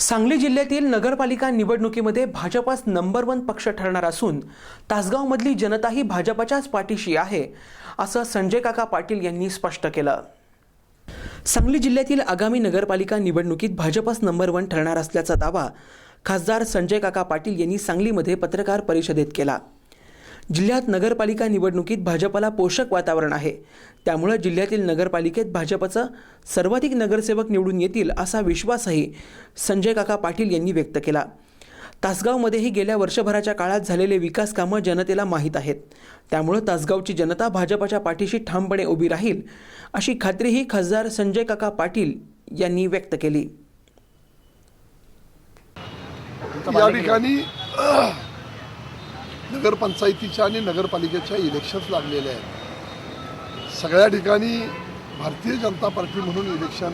सांगली जिल्ह्यातील नगरपालिका निवडणुकीमध्ये भाजपाच नंबर वन पक्ष ठरणार असून तासगावमधली जनताही भाजपाच्याच पाठीशी आहे असं संजय काका पाटील यांनी स्पष्ट केलं. सांगली जिल्ह्यातील आगामी नगरपालिका निवडणुकीत भाजपच नंबर वन ठरणार असल्याचा दावा खासदार संजय काका पाटील यांनी सांगलीमध्ये पत्रकार परिषदेत केला. जिल्ह्यात नगरपालिका निवडणुकीत भाजपला पोषक वातावरण आहे. त्यामुळे जिल्ह्यातील नगरपालिकेत भाजपचं सर्वाधिक नगरसेवक निवडून येतील असा विश्वासही संजय काका पाटील यांनी व्यक्त केला. तासगावमध्येही गेल्या वर्षभराच्या काळात झालेले विकास कामं जनतेला माहीत आहेत. त्यामुळं तासगावची जनता भाजपाच्या पाठीशी ठामपणे उभी राहील अशी खात्रीही खासदार संजय काका पाटील यांनी व्यक्त केली. या ठिकाणी नगरपंचायतीच्या आणि नगरपालिकेच्या इलेक्शन्स लागलेले आहेत. सगळ्या ठिकाणी भारतीय जनता पार्टी म्हणून इलेक्शन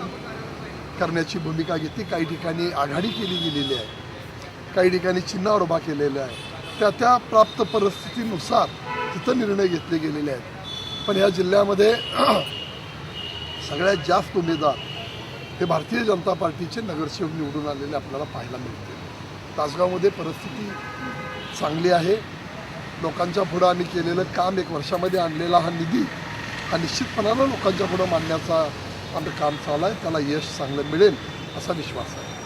करण्याची भूमिका घेतली. काही ठिकाणी आघाडी केली गेलेली आहे. काही ठिकाणी चिन्हावर उभा केलेला आहे. त्या त्या प्राप्त परिस्थितीनुसार तिथं निर्णय घेतले गेलेले आहेत. पण या जिल्ह्यामध्ये सगळ्यात जास्त उमेदवार हे भारतीय जनता पार्टीचे नगरसेवक निवडून आलेले आपल्याला पाहायला मिळते तासगावमध्ये परिस्थिती चांगली आहे. लोकांच्या पुढं आम्ही केलेलं काम एक वर्षामध्ये आणलेला हा निधी हा निश्चितपणानं लोकांच्या पुढं मांडण्याचा आमचं काम चालू आहे. त्याला यश चांगलं मिळेल असा विश्वास आहे.